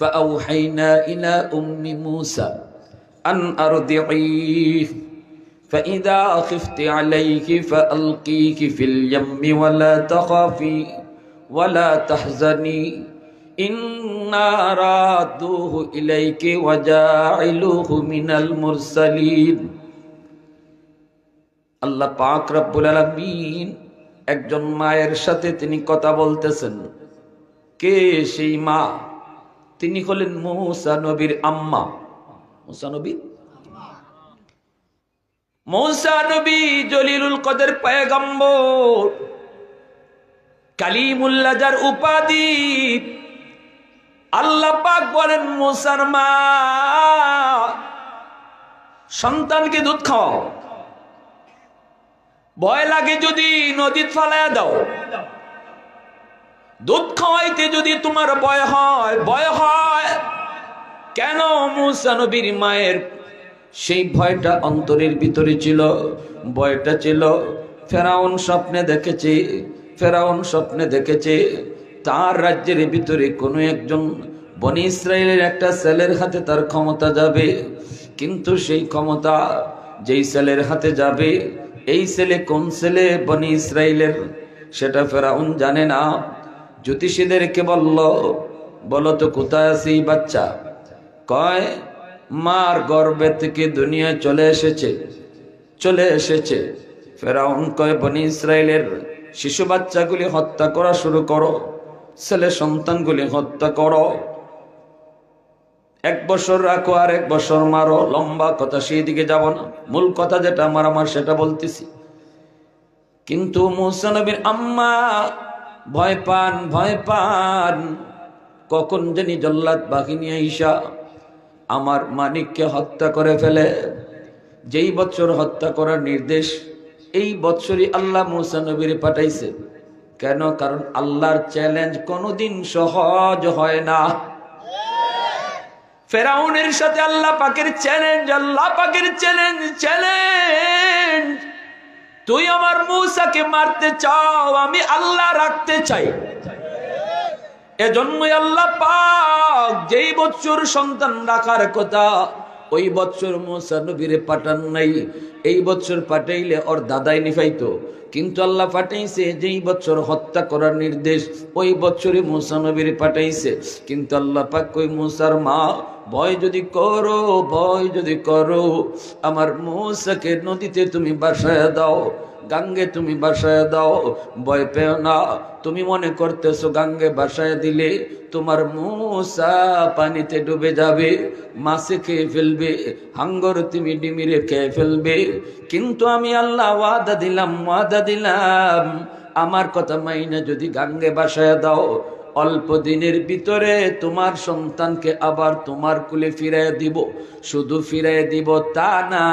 فأوحينا إلى أم موسى أن أرضعيه فإذا خفت عليه فألقيه في اليم ولا تخافي ولا تحزني إنا رادوه إليك وجاعلوه من المرسلين আল্লাহ পাক রব্বুল আলামিন একজন মায়ের সাথে তিনি কথা বলতেছেন কে সেই মা তিনি হলেন মৌসা নবীর আম্মা। মৌসা নবী? মৌসা নবী জলিলুল কদের পয়গম্বর, কালিমুল্লাজার উপাধি। আল্লাহ পাক বলেন, মৌসার মা, সন্তানকে দুধ খাওয়াও। ভয় লাগে যদি নদীত ফালায়া দাও। দুধ খাওয়াইতে যদি তোমার ভয় হয় ভয় হয়, কেন মুসা নবীর মায়ের সেই ভয়টা অন্তরের ভিতরে ছিল? ভয়টা ছিল, ফেরাউন স্বপ্নে দেখেছে, ফেরাউন স্বপ্নে দেখেছে, তার রাজ্যের ভিতরে কোনো একজন বনি ইসরায়েলের একটা সেলের হাতে তার ক্ষমতা যাবে। কিন্তু সেই ক্ষমতা যেই সেলের হাতে যাবে, এই ছেলে কোন ছেলে বনি ইসরায়েলের? সেটা ফেরাউন জানে না। জ্যোতিষীদেরকে বলল? বলো তো, কোথায় আছে এই বাচ্চা? কয়, মার গর্বে থেকে দুনিয়ায় চলে এসেছে চলে এসেছে। ফেরাউন কয়, বনি ইসরায়েলের শিশু বাচ্চাগুলি হত্যা করা শুরু করো, ছেলে সন্তানগুলি হত্যা করো। এক বছর রাখো আর এক বছর মারো, লম্বা কথা সেই দিকে যাব না। মূল কথা যেটা আমার আমার সেটা বলতেছি। কিন্তু মুসানবীর আম্মা ভয় পান ভয় পান। কখন জানি জল্লাদ বাহিনী আইসা, আমার মানিককে হত্যা করে ফেলে। যেই বছর হত্যা করার নির্দেশ, এই বছরই আল্লাহ মুসা নবীর পাঠাইছে। কেন? কারণ আল্লাহর চ্যালেঞ্জ কোনোদিন সহজ হয় না। ফেরাউনের সাথে আল্লাহ পাকের চ্যালেঞ্জ, আল্লাহ পাকের চ্যালেঞ্জ চ্যালেঞ্জ। তুই আমার মূসাকে মারতে চাও, আমি আল্লাহ রাখতে চাই। এজন্যই আল্লাহ পাক যেই বৎসর সন্তান রাখার কথা, ওই বৎসর মুসা নবীরে পাঠান নাই। এই বৎসর পাঠাইলে ওর দাদাই নিফাইতো। কিন্তু আল্লাহ পাঠাইছে, যেই বছর হত্যা করার নির্দেশ, ওই বছরে মুসা নবীর পাঠাইছে। কিন্তু আল্লাহ পাক ওই মুসার মা, ভয় যদি করো, ভয় যদি করো, আমার মুসাকে নদীতে তুমি বাসায় দাও গাঙ্গে তুমি বাসায় দাও, ভয় পেও না। তুমি মনে করতেছো গাঙ্গে বাসায় দিলে তোমার মূসা পানিতে ডুবে যাবে, মাছে খেয়ে ফেলবে, হাঙ্গর তুমি ডিমিরে খেয়ে ফেলবে। কিন্তু আমি আল্লাহ ওয়াদা দিলাম ওয়াদা দিলাম, আমার কথা মাইনা যদি গাঙ্গে বাসায় দাও, অল্প দিনের ভিতরে তোমার সন্তানকে আবার তোমার কুলে ফিরাই দিব। শুধু ফিরাই দিব তা না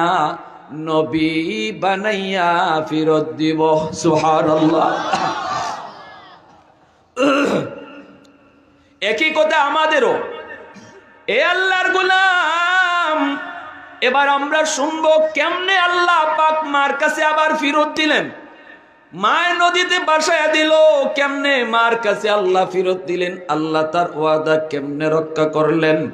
নবী বানাইয়া ফিরত দিব, সুবহানাল্লাহ। একই কথা আমাদেরও। এ আল্লাহর গুলাম, এবার আমরা শুনব কেমনে আল্লাহ পাক মার কাছে আবার ফিরত দিলেন। মায় নদীতে বাসায় দিল, কেমনে মার কাছে আল্লাহ ফিরত দিলেন? আল্লাহ তার ওয়াদা কেমনে রক্ষা করলেন?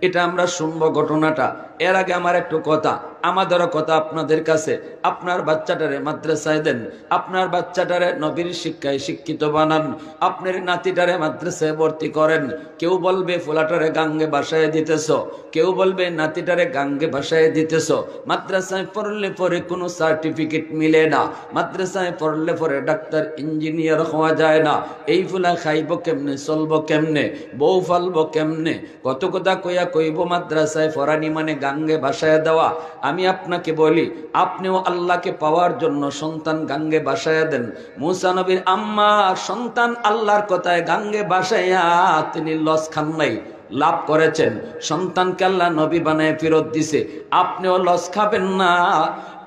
এটা আমরা শুনব ঘটনাটা। এর আগে আমার একটু কথা, আমাদেরও কথা আপনাদের কাছে। আপনার বাচ্চাটারে মাদ্রাসায় দেন, আপনার বাচ্চাটারে নবীর শিক্ষায় শিক্ষিত বানান, আপনার নাতিটারে মাদ্রাসায় ভর্তি করেন। কেউ বলবে, ফোলাটারে গাঙ্গে বাসায় দিতেছ। কেউ বলবে, নাতিটারে গাঙ্গে বাসায় দিতেছ। মাদ্রাসায় পড়লে পরে কোনো সার্টিফিকেট মিলে না। মাদ্রাসায় পড়লে পরে ডাক্তার, ইঞ্জিনিয়ার হওয়া যায় না। এই ফুলা খাইব কেমনে, চলব কেমনে, বউ ফালব কেমনে? কত কথা কইয়া কইব, মাদ্রাসায় ফরানি মানে গাঙ্গে বাসায় দেওয়া। আমি আপনাকে বলি, আপনিও আল্লাহকে পাওয়ার জন্য সন্তান গাঙ্গে বাসায় দেন। মুসানবীর আম্মা সন্তান আল্লাহর কথায় গাঙ্গে বাসাইয়া তিনি লস খান নাই, লাভ করেছেন। সন্তানকে আল্লাহ নবী বানায় ফেরত দিছে। আপনিও লস খাবেন না।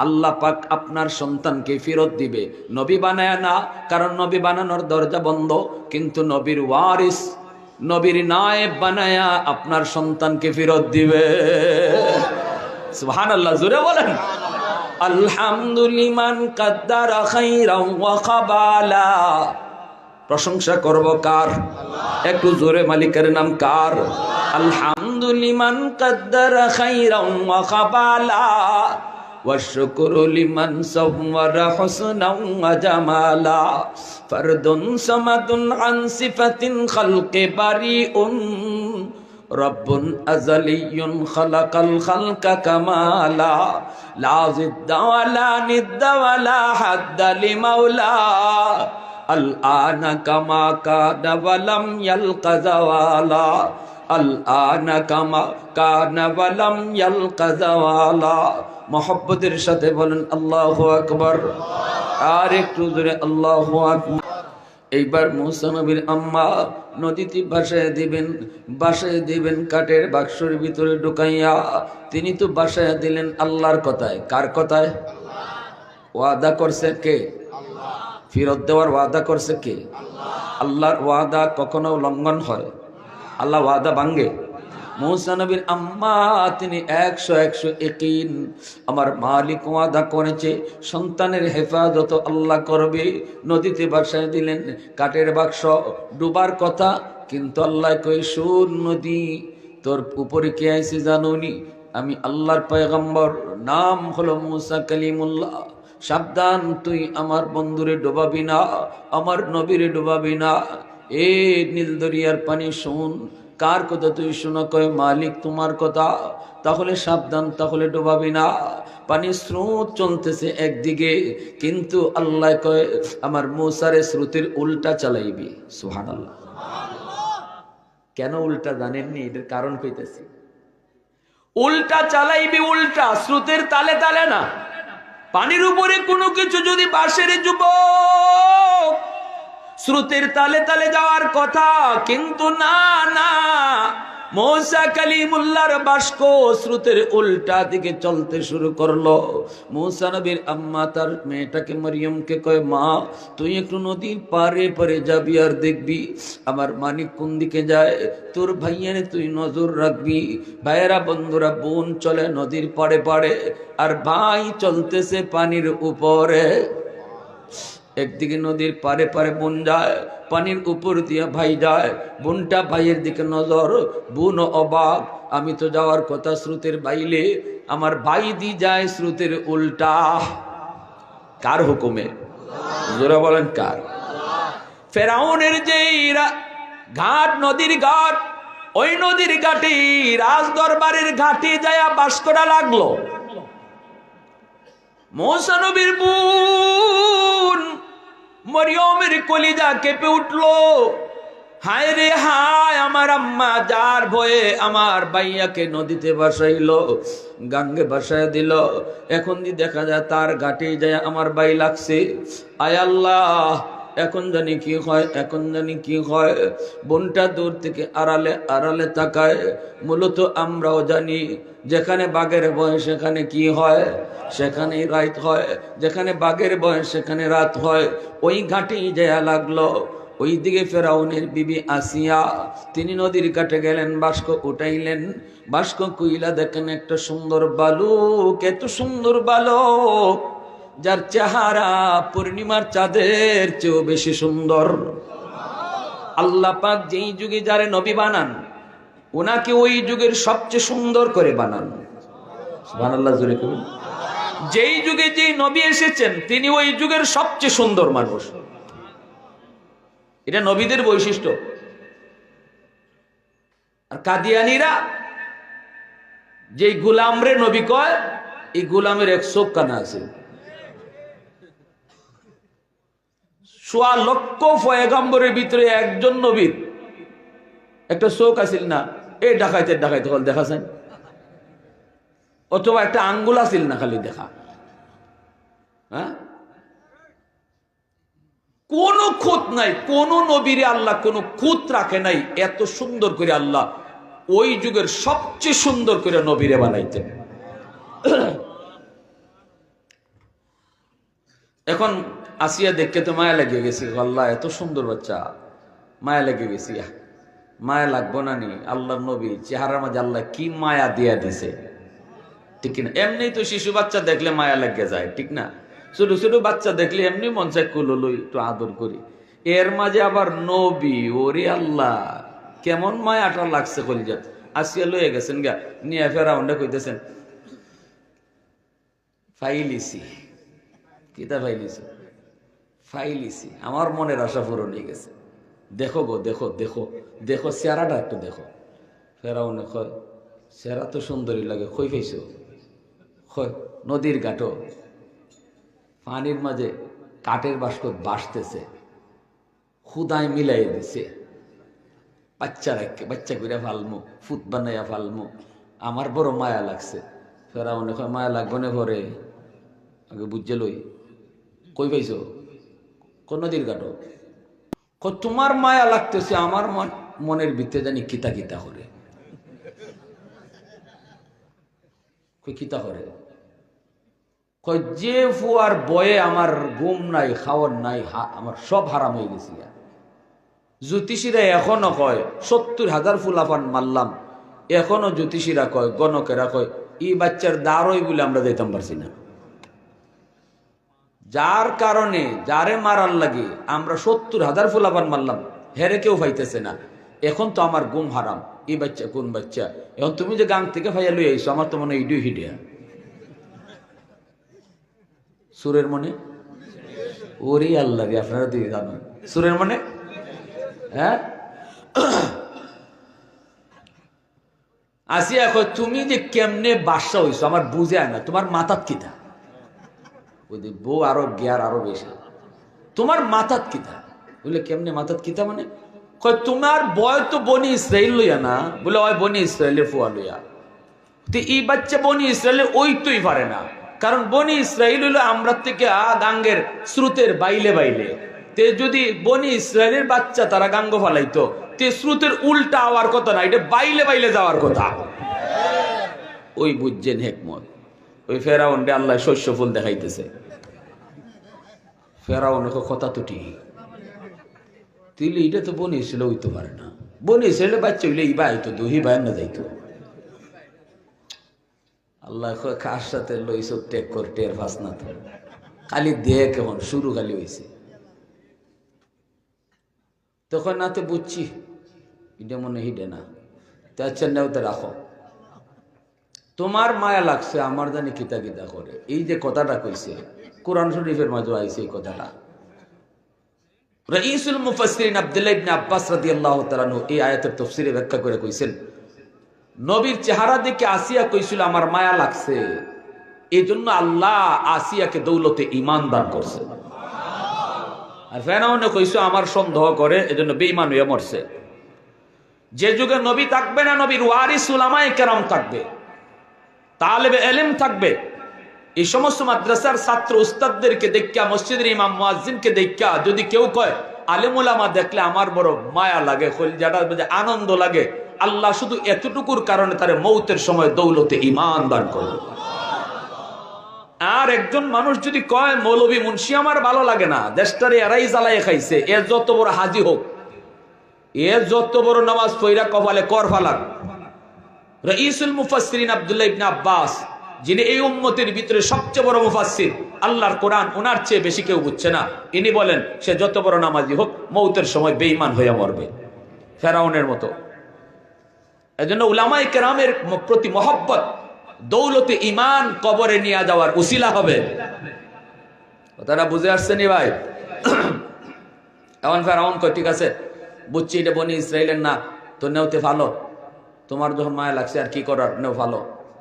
আল্লাহ পাক আপনার সন্তানকে ফেরত দিবে। নবী বানায় না, কারণ নবী বানানোর দরজা বন্ধ, কিন্তু নবীর ওয়ারিস নবীর নায়েব বানায়া আপনার সন্তানকে ফেরত দিবে। সুহান আল্লাহ জুড়ে বলেন। আলহামদুলিমান কাদ্দার প্রশংসা করব কার? একটু জোরে, মালিকের নাম কার? আলহামদুলিমান কদ্দার খাইরাম ওয়া খাবালা والشكر لمن صور حسنا وجمالا فرد صمد عن صفة خلق بريء رب أزلي خلق الخلق كمالا لا ضد ولا ند ولا حد لمولا الآن كما كان ولم يلق زوالا الآن كما كان ولم يلق زوالا মহব্বতের সাথে বলেন আল্লাহ আকবর আর একটু জোরে আল্লাহ আকবর এইবার মুসা নবীর আম্মা নদীতে বাসায় দিবেন বাসায় দিবেন কাঠের বাক্সর ভিতরে ঢুকাইয়া তিনি তো বাসায় দিলেন আল্লাহর কথায় কার কথায় ওয়াদা করছে কে ফিরত দেওয়ার ওয়াদা করছে কে আল্লাহর ওয়াদা কখনো লঙ্ঘন হয় আল্লাহ ওয়াদা ভাঙ্গে মৌসা নবীর আম্মা, তিনি একশো একশো একিন আমার মালিক ওয়াদা করেছে, সন্তানের হেফাজত আল্লাহ করবে। নদীতে বাসায় দিলেন, কাঠের বাক্স, ডুবার কথা, কিন্তু আল্লাহ কই সুর নদী, তোর উপরে কে আইসি জানুনি আমি আল্লাহর পয়গম্বর, নাম হলো মুসা কালিমুল্লাহ। সাবধান, তুই আমার বন্ধুরে ডোবাবি না, আমার নবীরে ডোবাবি না। এ নীল দরিয়ার পানি শুন, কার কথা তুই শোনা কয়, মালিক তোমার কথা। তাহলে সাবধান, তাহলে ডোবাবি না। পানি স্রোত চলতেছে একদিকে, কিন্তু আল্লাহ কয়, আমার মৌসারে স্রোতের উল্টা চালাইবি। সুহান আল্লাহ কেন উল্টা জানেননি? এটার কারণ পেতেছি উল্টা চালাইবি উল্টা, স্রোতের তালে তালে না। পানির উপরে কোনো কিছু যদি বাসের যুবক স্রোতের তালে তালে যাওয়ার কথা। কিন্তু না না। মৌসা কালিমুল্লার বাস্ক স্রোতের উল্টা দিকে চলতে শুরু করল। মৌসা নবীর আম্মা তার মেয়েটাকে মরিয়মকে কয়, মা, তুই একটু নদীর পারে পারে যাবি আর দেখবি, আমার মানিক কোন দিকে যায়? তোর ভাইয়ানে তুই নজর রাখবি। ভাইয়েরা, বন্ধুরা, বোন চলে নদীর পাড়ে পাড়ে, আর ভাই চলতেছে পানির উপরে। একদিকে নদীর পারে পারে বোন যায়, পানির উপর দিয়ে ভাই যায়। বোনটা ভাইয়ের দিকে নজর বোন অবাক। আমি তো যাওয়ার কথা স্রোতের বাইলে, আমার ভাই দি যায় স্রোতের উল্টা। কার হুকুমে? জোরা বলেন কার? ফেরাউনের যে ঘাট, নদীর ঘাট, ওই নদীর ঘাটে রাজ দরবারের ঘাটে যায় বাস করা লাগল। মৌসানবীর বোন মরিয়মের কলিজা কেঁপে উঠল। হায় রে হায়, আমার আম্মা যার ভয়ে আমার বাইয়াকে নদীতে বাসাইলো গাঙ্গে বাসায় দিল। এখন দি দেখা যায় তার ঘাটে যায় আমার বাই লাগছে। আয় আল্লাহ, এখন জানি কি হয়, এখন জানি কি হয়। বোনটা দূর থেকে আড়ালে আড়ালে তাকায়, মূলত আমরাও জানি যেখানে বাঘের বয়স, সেখানে কি হয়? সেখানেই রাত হয়। যেখানে বাঘের বয়স, সেখানে রাত হয়। ওই ঘাটেই যায় লাগল ওই দিকে ফেরাউনের বিবি আসিয়া তিনি নদীর কাটে গেলেন বাস্ক উঠাইলেন। বাস্ক কুইলা দেখেন, একটা সুন্দর বালুক, এত সুন্দর বালক, যার চেহারা পূর্ণিমার চাঁদের চেয়েও বেশি সুন্দর। আল্লাহ পাক যেই যুগে যারে নবী বানান ওনাকে ওই যুগের সবচেয়ে সুন্দর করে বানান সুবহানাল্লাহ, জোরে কবি। যেই যুগে যেই নবী এসেছেন, তিনি ওই যুগের সবচেয়ে সুন্দর মানুষ। এটা নবীদের বৈশিষ্ট্য। আর কাদিয়ানিরা, যেই গুলামরে নবী কয়, এই গুলামের এক চোখ কানা আছে। সোয়া লক্ষ ফয়েগাম্বরের ভিতরে একজন নবীর একটা চোখ আছিল না। এই ডাকাইতে ডাকাইতে হল, দেখাছেন? অথবা একটা আঙ্গুল আছিল না খালি দেখা। হ্যাঁ? কোন খুঁত নাই, কোন নবীরে আল্লাহ কোন খুঁত রাখে নাই, এত সুন্দর করে আল্লাহ ওই যুগের সবচেয়ে সুন্দর করে নবীরে বানাইতেন। এখন আসিয়া দেখতে তো মায়া লেগে গেছি, আল্লাহ এত সুন্দর বাচ্চা, মায়া লেগে গেছি। মায়া লাগবো না নি? আল্লাহ নবী, চেহারার মাঝে আল্লাহ কি মায়া দিয়া দিছে? ঠিক না এমনি তো শিশু বাচ্চা দেখলে মায়া লেগে যায়, ঠিক না? ছোট ছোট বাচ্চা দেখলে এমনি মন চায় কুলো লই একটু আদর করি। এর মাঝে আবার নবী, ওরে আল্লাহ, কেমন মায়াটা লাগছে কলিজাত। আসিয়া লয়ে গেছেন গা, নিয়ে ফেরাউন্ডে কইতেছেন, ফাইলিসি। কিতা ফাইলিসি? ফাইলিসি। আমার মনের আশা পূরণ হয়ে গেছে। দেখো গো, দেখো দেখো দেখো, চেহারাটা একটু দেখো। ফেরাউনে কয়, চেহারা তো সুন্দরী লাগে, কই পাইছো? কয়, নদীর ঘাটো পানির মাঝে কাঠের বাস্ক বাসতেছে খুদায় মিলাই দিছে। বাচ্চা রাখকে বাচ্চা করে ফালমু ফুট বানাইয়া ফালমু। আমার বড় মায়া লাগছে। ফেরাউনে কয়, মায়া লাগবে না ঘরে? আগে বুঝছে লই, কই পাইছো? কোন নদীর কয় তোমার মায়া লাগতেছে, আমার মন মনের ভিতরে জানি কিতা কিতা করে। কিতা করে? কয় যে ফুয়ার বয়ে আমার ঘুম নাই, খাওয়ার নাই আমার সব হারাম হয়ে গেছি জ্যোতিষীরা এখনও কয়, সত্তর হাজার ফুলাফান মারলাম। এখনও জ্যোতিষীরা কয়, গণকেরা কয় এই বাচ্চার দাঁড়ই বলে আমরা যাইতাম পারছি না। যার কারণে যারে মারার লাগে আমরা সত্তর হাজার ফুলাফান মারলাম, হেরে কেউ পাইতেছে না। এখন তো আমার গুম হারাম এই বাচ্চা কোন বাচ্চা? এখন তুমি যে গাং থেকে ফাইয়া লই আইসো আমার তো মনে ইডুই হিডিয়া সুরের মনে? ওরে আল্লাহ আপনারা দিয়ে জানেন সুরের মনে? হ্যাঁ? আসিয়া তুমি যে কেমনে বাসা হইছো, আমার বুঝে আয় না, তোমার মাথাত কিতা ওই বউ আরও জ্ঞার আরও বেশি। তোমার মাথাত কিতা? বলে, কেমনে মাথাত কিতা মানে? কয়, তোমার বয় তো বনি ইসরাইল লইয়া না? বলে ওই বনি ইসরায়েলের ফুয়া লইয়া। তো এই বাচ্চা বনি ইসরায়েলের ওই তুই পারে না। কারণ বনি ইসরায়েল হইল আমরা থেকে গাঙ্গের স্রোতের বাইলে বাইলে। তে যদি বনি ইসরায়েলের বাচ্চা তারা গাঙ্গ ফালাইতো, তে স্রোতের উল্টা হওয়ার কথা না, এটা বাইলে বাইলে যাওয়ার কথা। ওই বুঝছেন হেকমত। ওই ফেরাউন ফেরাউন্ডে আল্লাহ শস্য ফুল দেখাইতেছে। ফেরাউন কথা তো ঠিক। তিলে এটা তো বনি ইসরায়েল হইতে পারে না। বনি ইসরায়েলের বাচ্চা হইলে ইবা হইতো দুহি বায়ান না যাইতো। আল্লাহ কার সাথে লইছ টেক কর, টের ফাস না তো। খালি দেহ কেমন শুরু খালি হয়েছে তখন না তো বুঝছি, এটা মনে হিডে না। তো আচ্ছা নেও তো রাখো। তোমার মায়া লাগছে, আমার জানি কিতা কিতা করে। এই যে কথাটা কইছে, কোরআন শরীফের মাঝে আইছে এই কথাটা। রঈসুল মুফাসসিরিন আব্দুল্লাহ ইবনে আব্বাস রাদিয়াল্লাহু তাআলা এই আয়াতের তাফসীরে ব্যাখ্যা করে কইছেন, নবীর চেহারা দেখে আসিয়া কইছিল, আমার মায়া লাগছে। এই জন্য আল্লাহ আসিয়াকে দৌলতে ইমান দান করছে। আর ফেরাউনে কইছো, আমার সন্দেহ করে, এজন্য বেঈমান হয়ে মরছে। যে যুগে নবী থাকবে না, নবীর ওয়ারিস উলামায়ে কেরাম থাকবে। তালেবে এলেম থাকবে। এই সমস্ত মাদ্রাসার ছাত্র উস্তাদদেরকে দেখা মসজিদের ইমাম, মুয়াজ্জিনকে দেখা যদি কেউ কয়, আলেমুলামা দেখলে আমার বড় মায়া লাগে আনন্দ লাগে। আল্লাহ শুধু এতটুকুর কারণে তার মৌতের সময় দৌলতে ইমান দান করবে আর একজন মানুষ যদি কয়, মৌলবী মুন্সি আমার ভালো লাগে না, দেশটারে এরাই জ্বালাই খাইছে, এ যত বড় হাজি হোক, এ যত বড় নামাজ পৈরা কপালে কর ফালাক। রঈসুল মুফাসসিরিন আব্দুল্লাহ ইবনে আব্বাস, যিনি এই উম্মতের ভিতরে সবচেয়ে বড় মুফাসসির, আল্লাহর কোরআন ওনার চেয়ে বেশি কেউ বুঝছে না। ইনি বলেন, সে যত বড় নামাজি হোক, মৌতের সময় বেঈমান হয়ে মরবে। ফেরাউনের মতো। এজন্য উলামাই কেরামের প্রতি মহব্বত, দৌলতে ইমান কবরে নিয়ে যাওয়ার উসিলা হবে। কথাটা বুঝে আসছেনি ভাই? এমন ফেরাউন কয়, ঠিক আছে, বুঝছি এটা বনি ইসরায়েলের না তো নেওতে ভালো। তোমার যখন মায়া লাগছে আর কি করার? নেও ভালো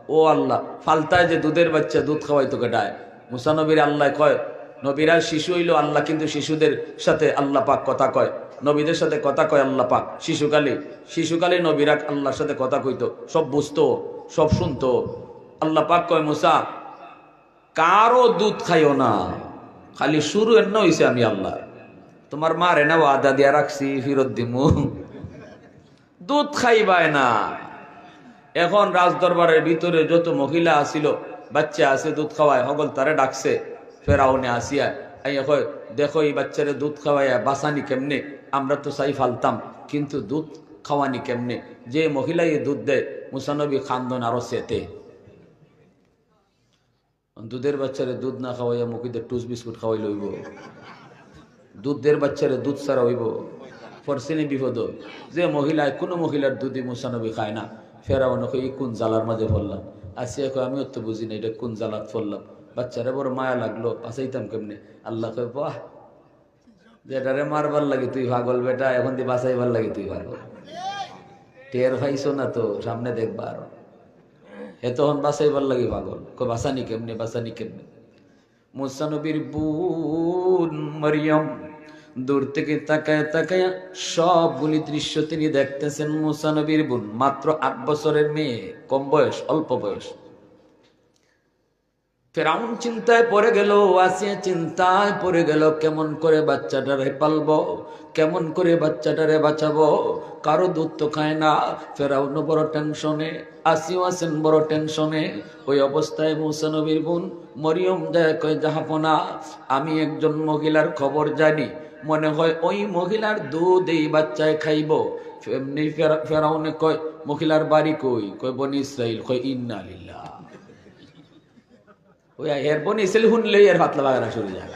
ও আল্লাহ, ফালতায় যে দুধের বাচ্চা দুধ খাওয়াই তোকে ডায়। মুসানবীর আল্লাহ কয়, নবীরা শিশু হইল আল্লাহ কিন্তু শিশুদের সাথে আল্লাহ পাক কথা কয়। নবীদের সাথে কথা কয় আল্লাহ পাক। শিশুকালে শিশুকালে নবীরা আল্লাহর সাথে কথা কইতো। সব বুঝতো, সব শুনতো। আল্লাহ পাক কয়, মুসা, কারও দুধ খাইও না। খালি শুরু এন্ন হইছে আমি আল্লাহ। তোমার মারে না আদা দিয়া রাখছি, ফিরত দিমু। দুধ খাইবায় না। এখন রাজদরবারের ভিতরে যত মহিলা আসিল, বাচ্চা আছে দুধ খাওয়ায়, হগল তারে ডাকছে, ফেরাউনে আসিয়া দেখো এই বাচ্চারে দুধ খাওয়াইয়া বাসানি কেমনে? আমরা তো চাই ফালতাম, কিন্তু দুধ খাওয়ানি কেমনে? যে মহিলা এই দুধ দেয়, মুসানবী খান্দন আরও সেতে দুধের বাচ্চারে দুধ না খাওয়াইয়া মুখিদের টুস বিস্কুট খাওয়াই লইব। দুধের বাচ্চারে দুধ ছাড়া হইব। ফরসিনি বিপদ। যে মহিলায় কোনো মহিলার দুধই মুসানবী খায় না। ফেরাও নখে এই কোন জ্বালার মাঝে পড়লাম আসিয়া কয় আমিও তো বুঝি না এটা কোন জ্বালাত পড়লাম বাচ্চারা বড় মায়া লাগল, বাঁচাইতাম কেমনে? আল্লাহ কয়, বাহ! যেটারে মারবার লাগে তুই পাগল বেটা, এখন দিয়ে বাঁচাইবার লাগে তুই পাগল। টের পাইছো না তো, সামনে দেখবা আরও। হে তখন বাঁচাইবার লাগে পাগল। কয়, বাঁচানি কেমনে বাঁচানি কেমনে? মুসানবীর বোন মরিয়ম দূর থেকে তাকায় তাকায় সবগুলি দৃশ্য তিনি দেখতেছেন মুসানবীর বোন, মাত্র আট বছরের মেয়ে, কম বয়স, অল্প বয়স। ফেরাউন চিন্তায় পড়ে গেল আসিয়া চিন্তায় পড়ে গেল, কেমন করে বাচ্চাটারে পালবো, কেমন করে বাচ্চাটারে বাঁচাবো, কারও দুধ তো খায় না। ফেরাউন বড় টেনশনে, আসিও আছেন বড় টেনশনে। ওই অবস্থায় মুসানবীর বোন, মরিয়ম যায় কয় জাহাপনা, আমি একজন মহিলার খবর জানি। মনে হয়, ওই মহিলার দুধ এই বাচ্চায় খাইব। এমনি ফেরাউনে কয়, মহিলার বাড়ি কই? কয়, বনি ইসরাইল। কয় ইন্নালিল্লা এর বনি ইসরাইল এর পাতলা বাগানা শুরু যায়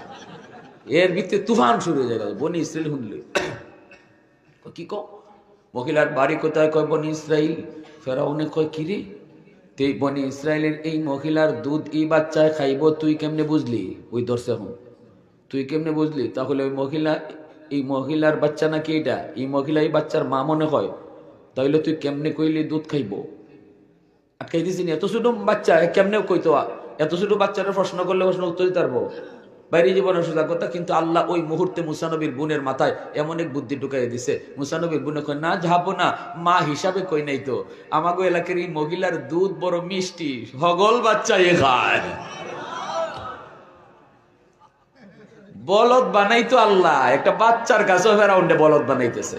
এর ভিত্তি তুফান শুরু হয়ে যায় বনি ইসরাইল শুনলে কি কো মহিলার বাড়ি কোথায়? কয়, বনি ইসরাইল। ফেরাউনে কয়, কি রে? তো এই বনি ইসরায়েলের এই মহিলার দুধ এই বাচ্চায় খাইব, তুই কেমনে বুঝলি? ওই দর্শে হন তুই কেমনে বুঝলি? তাহলে ওই মহিলা, এই মহিলার বাচ্চা নাকি এটা এই মহিলা এই বাচ্চার মা মনে হয়। তাহলে তুই কেমনে কইলি দুধ খাইব? আটকাই দিছি এত ছোট বাচ্চা কেমনে কইতো? এত ছোট বাচ্চারা প্রশ্ন করলে প্রশ্ন উত্তর দিতে পারব? বাইরে জীবনের সোজা কথা, কিন্তু আল্লাহ ওই মুহূর্তে মুসানবীর বোনের মাথায় এমন এক বুদ্ধি ঢুকাই দিছে। মুসানবীর বোনে কয়, না, যাব না। মা হিসাবে কই নাই তো? আমাগো এলাকার এই মহিলার দুধ বড় মিষ্টি। হগল বাচ্চা এ খায় বলদ বানাইতো আল্লাহ। একটা বাচ্চার কাছেও ফেরাউন্ডে বলদ বানাইতেছে।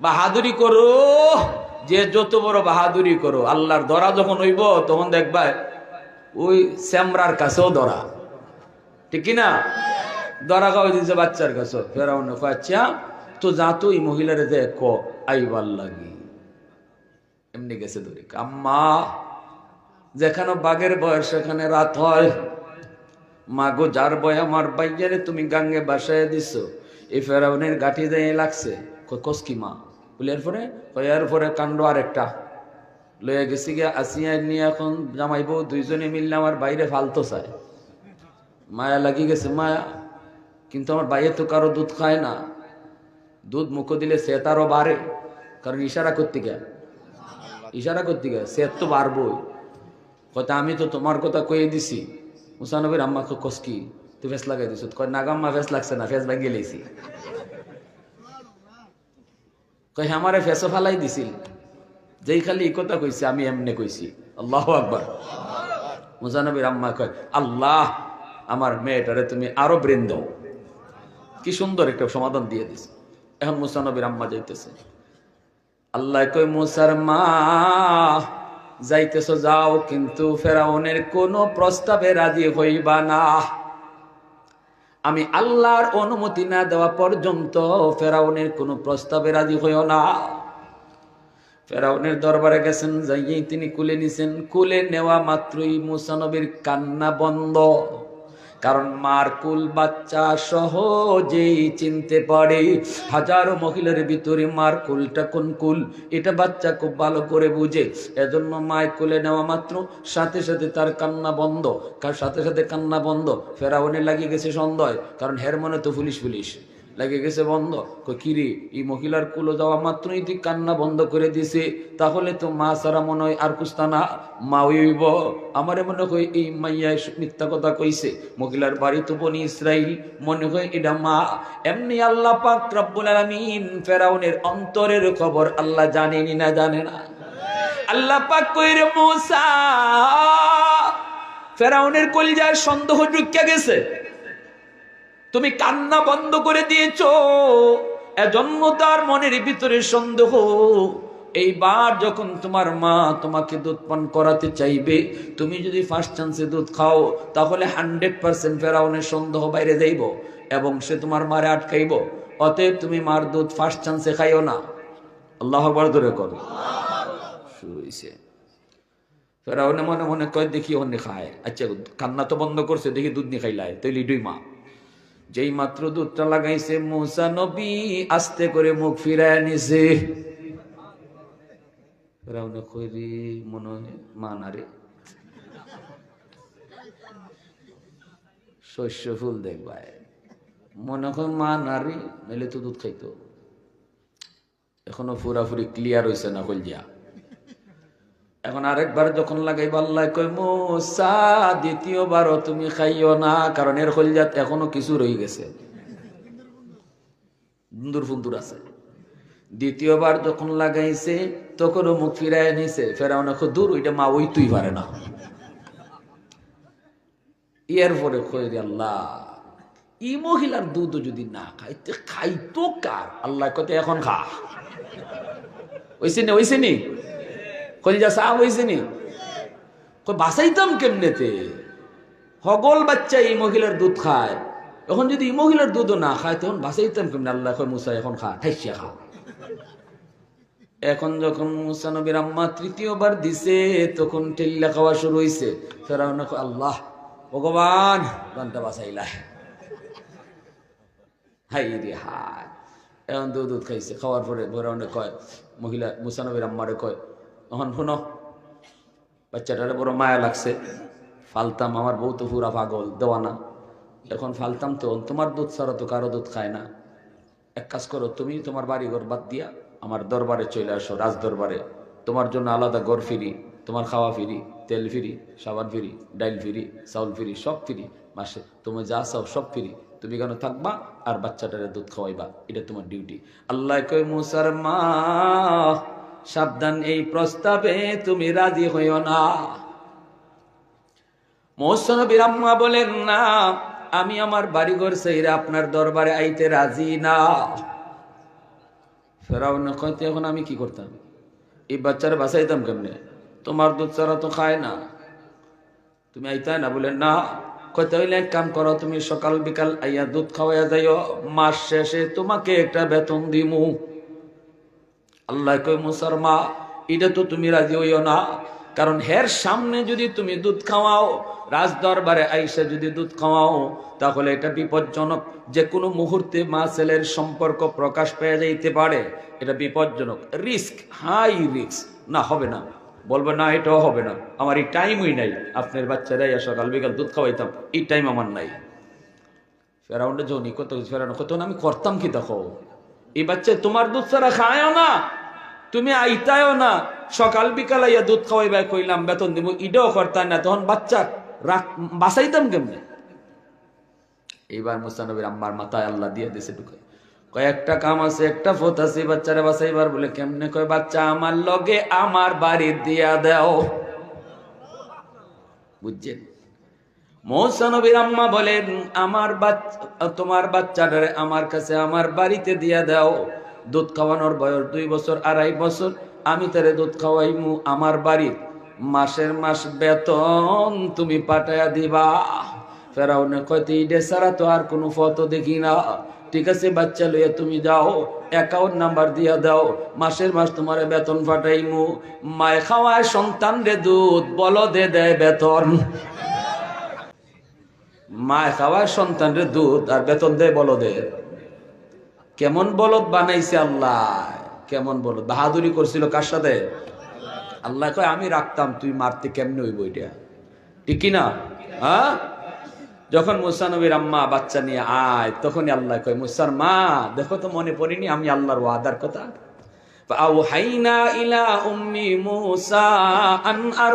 বাহাদুরি করো, যে যত বড় বাহাদুরি করো, আল্লাহর দরা যখন হইব, তখন দেখবা ওই শ্যামরার কাছেও দরা। ঠিক কি না ধরা খাওয়াই দিচ্ছে বাচ্চার কাছে ফেরাউন আচ্ছা তো যা তো এই মহিলারে দেখ আইবার লাগি। এমনি গেছে ধরি আম্মা, যেখানে বাঘের বয়স, সেখানে রাত হয়। মাগো, যার বয় আমার বাইয়ারে তুমি গাঙ্গে বাসায় দিছ। এই ফেরাউনের গাঠি দিয়ে লাগছে। কই কস মা? বলে, এরপরে? এরপরে কাণ্ড আরেকটা। লয়ে গেছি গিয়া আসিয়া নিয়ে এখন জামাইবো দুইজনে মিললে আমার বাইরে ফালতো চায়। মায়া লাগি গেছে, মায়া। কিন্তু আমার বাইরে তো কারও দুধ খায় না। দুধ মুখো দিলে সে তারও বাড়ে। কারণ ইশারা করতে গে ইশারা করতে গে সে তো বাড়বই। কথা আমি তো তোমার কথা কয়ে দিছি। মুসানবীর আম্মা কসকি তুই ফেস লাগাই দিছ। কয় নাগাম্মা ফেস লাগছে না ফেস ভাঙিয়ে লেছি। কয় আমারে ফেসও ফালাই দিছিল। যেই খালি এই কথা কইছে আমি এমনি কইছি আল্লাহ আকবার মুসানবীর আম্মা কয়, আল্লাহ আমার মেয়েটারে তুমি আরও ব্রেন দাও। কি সুন্দর একটা সমাধান দিয়ে দিস এখন মুসানবীর আম্মা যাইতেছে। আল্লাহ কই মুসার মা যাইতেছ যাও, কিন্তু ফেরাউনের কোনো প্রস্তাবে রাজি হইবা না। আমি আল্লাহর অনুমতি না দেওয়া পর্যন্ত ফেরাউনের কোনো প্রস্তাবে রাজি হইও না। ফেরাউনের দরবারে গেছেন যাইয়েই তিনি কুলে নিছেন। কুলে নেওয়া মাত্রই মুসানবীর কান্না বন্ধ। কারণ মার কুল বাচ্চা সহজেই চিনতে পারে। হাজারো মহিলার ভিতরে মার কুলটা কোন কুল? এটা বাচ্চা খুব ভালো করে বুঝে। এজন্য মায় কুলে নেওয়া মাত্র, সাথে সাথে তার কান্না বন্ধ। কার সাথে সাথে কান্না বন্ধ? ফেরাউনে লাগিয়ে গেছে সন্দেহ, কারণ হের মনে তো পুলিশ পুলিশ লাগে গেছে বন্ধ। কিরে এই মহিলার কুলো যাওয়া মাত্রই তুই কান্না বন্ধ করে দিছে। তাহলে তো মা সারা মনে হয় আর কুস্তানা মা হইব। আমারে মনে হয় এই মাইয়া মিথ্যা কথা কইছে। মহিলার বাড়ি তো বনি ইসরাইল, মনে হয় এটা মা। এমনি আল্লাহ পাক রব্বুল আলামিন ফেরাউনের অন্তরের খবর আল্লাহ জানেনি না জানে না। আল্লাহ পাক কইরে মুসা? ফেরাউনের কলিজায় সন্দেহ ঢুকিয়া গেছে। তুমি কান্না বন্ধ করে দিয়েছ। এজন্য তার মনের ভিতরে সন্দেহ। এইবার যখন তোমার মা তোমাকে দুধ পান করাতে চাইবে, তুমি যদি ফার্স্ট চান্সে দুধ খাও, তাহলে হান্ড্রেড পার্সেন্ট ফেরাউনের সন্দেহ বাইরে যাইব এবং সে তোমার মারে আটকাইব। অতএব তুমি মার দুধ ফার্স্ট চান্সে খাইও না। আল্লাহ ধরে করো। ফেরাউনে মনে মনে কয়, দেখি অন্য খায়। আচ্ছা কান্না তো বন্ধ করছে, দেখি দুধ নিয়ে খাইলায়। তৈলি দুই মা। যেই মাত্র দুধটা লাগাইছে, মুসা নবী আস্তে করে মুখ ফিরায় নিছে। ফেরাউনে কইরি মনে শস্য ফুল দেখবায় মনে হয় মা নারী নাইলে তো দুধ খাইতো। এখনও পুরাপুরি ক্লিয়ার হয়েছে না কলজিয়া? এখন আরেকবার যখন লাগাইব, আল্লাহ কই মোসা দ্বিতীয়বারও তুমি খাইও না, কারণ এর কলজাত এখনও কিছু রয়ে গেছে। দুন্দুর ফুন্দুর আছে। দ্বিতীয়বার যখন লাগাইছে, তখনও মুখ ফিরায় নিছে। ফেরাও না দূর, ওইটা মা ওই তুই পারে না। এর পরে কই আল্লাহ, ই মহিলার দুধ যদি না খাইতে খাইতো কার? আল্লাহ কত এখন খা। ওইসে নি ওইসে নি? কলিজা সাহ হয়েছে নি? বাসাইতাম কেমনেতে? হগল বাচ্চা এই মহিলার দুধ খায়। এখন যদি এই মহিলার দুধও না খায়, তখন বাসাইতাম কেমনে? আল্লাহ কয়, মুসা, এখন খা, ঠাইসিয়া খা। এখন যখন মুসা নবীর আম্মা তৃতীয়বার দিছে, তখন টেল্লা খাওয়া শুরু হয়েছে ফেরাও আল্লাহ, ভগবান গানটা বাসাইলা হাই রে হাই এখন দুধ দুধ খাইছে। খাওয়ার পরে ফেরাউনে কয়, মহিলা, মুসা নবীর আম্মারে কয় এখন শুনো, বাচ্চাটারে বড় মায়া লাগছে। ফালতাম, আমার বউ তো পুরা পাগল, দেওয়ানা। এখন ফালতাম তো, তোমার দুধ ছাড়া তো কারও দুধ খায় না। এক কাজ করো, তুমি তোমার বাড়ি ঘর বাদ দিয়া আমার দরবারে চলে আসো, রাজ দরবারে। তোমার জন্য আলাদা ঘর ফিরি, তোমার খাওয়া ফিরি, তেল ফিরি, সাবান ফিরি, ডাইল ফিরি, চাউল ফিরি, সব ফিরি মাসে। তুমি যা চাও সব ফিরি। তুমি কেন থাকবা আর বাচ্চাটারে দুধ খাওয়াইবা? এটা তোমার ডিউটি আল্লাহ কই মুসার মা সাবধান এই প্রস্তাবে তুমি রাজি হইও না। মৌসনবীর আম্মা বলেন, না, আমি আমার বাড়িঘর সেইরা আপনার দরবারে আইতে রাজি না। ফেরাও কইতে, এখন আমি কি করতাম? এই বাচ্চারা বাঁচাইতাম কেমনে? তোমার দুধ চারা তো খায় না। তুমি আইতাই না? বলেন, না। কইতে হইলে এক কাম করো, তুমি সকাল বিকাল আইয়া দুধ খাওয়াইয়া যাইও। মাস শেষে তোমাকে একটা বেতন দিমু। আল্লাহ কই মুসার মা এটা তো তুমি রাজি হইও না। কারণ হের সামনে যদি তুমি দুধ খাওয়াও রাজ দরবারে আইসা যদি দুধ খাওয়াও, তাহলে এটা বিপজ্জনক। যে কোনো মুহূর্তে মা ছেলের সম্পর্ক প্রকাশ পেয়ে যাইতে পারে, এটা বিপজ্জনক। Risk, high risk. না, হবে না। বলব, না, এটাও হবে না। আমার এই টাইমই নাই। আপনার বাচ্চারাই সকাল বিকাল দুধ খাওয়াইতাম। এই টাইম আমার নাই। ফেরাউন্ডে যৌনি কত ফেরানো কত, আমি করতাম কি দেখো? এই বাচ্চা তোমার দুধ ছাড়া খায়ও না। তুমি আইতায়ও না, সকাল বিকাল আইয়া দুধ খাওয়াইবা কইলাম, বেতন দিব ইডাও করতাম না, তখন বাচ্চা রাখ বাসাইতাম কেমনে? এইবার মুস্তানবীর আম্মার মাথায় আল্লাহ দিয়ে দিছে ঢুকে। কয়েকটা কাম আছে, একটা ফোত আছে, বাচ্চারা বাসাইবার বলে কেমনে কয়, বাচ্চা, আমার লগে আমার বাড়ি দিয়া দাও। বুঝছেন? মৌসানবীর আম্মা বলেন, আমার বাচ্চা, তোমার বাচ্চাটারে আমার কাছে, আমার বাড়িতে দিয়া দাও। দুধ খাওয়ানোর বয়স দুই বছর, আড়াই বছর, আমি তারে দুধ খাওয়াইমু আমার বাড়ি মাসের মাস বেতন তুমি পাঠাইয়া দিবা। ফেরাউনে কয়তে ইডে ছাড়া তো আর কোনো ফটো দেখি না। ঠিক আছে, বাচ্চা লইয়া তুমি যাও অ্যাকাউন্ট নাম্বার দিয়া দাও, মাসের মাস তোমার বেতন পাঠাইমু। মায় খাওয়ায় সন্তান রে দুধ বলো দে দেয় বেতন। মায় খাওয়ায় সন্তান রে দুধ, আর বেতন দেয় বলো দে কেমন বলদ বানাইছে আল্লাহ? কেমন বলদ? বাহাদুরি করছিল কার সাথে? আল্লাহ কয়, আমি রাখতাম, তুই মারতে কেমনে ওই বইটা ঠিকই না? হ্যাঁ? যখন মুসানবীর আম্মা বাচ্চা নিয়ে আয়, তখনই আল্লাহ কয়, মুসার মা, দেখো তো মনে পড়িনি আমি আল্লাহর ওয়াদার কথা? আউ হাইনা ইলা উম্মি মুসা আন আর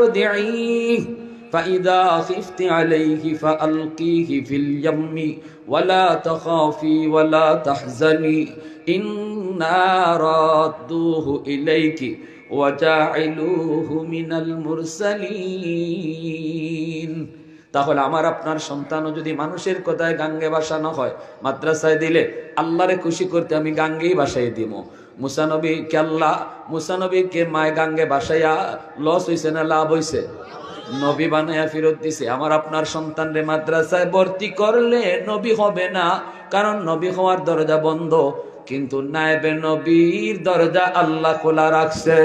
فإذا خفت عليه فألقيه في اليم ولا تخافي ولا تحزني إنا رادوه إليك وجاعلوه من المرسلين তাহলে আমার আপনার সন্তানও যদি মানুষের কথায় গাঙ্গে বাসানো হয় মাদ্রাসায় দিলে আল্লাহরে খুশি করতে আমি গাঙ্গেই বাসাই দিব মুসানবী কে আল্লাহ মুসানবীকে মায় গাঙ্গে বাসাইয়া লস হইছে না লাভ হইছে নবী বানাইয়া ফেরত দিছে। আমার আপনার সন্তানরে মাদ্রাসায় ভর্তি করলে নবী হবে না, কারণ নবী হওয়ার দরজা বন্ধ। কিন্তু নায়বে নবীর দরজা আল্লাহ খোলা রাখছে।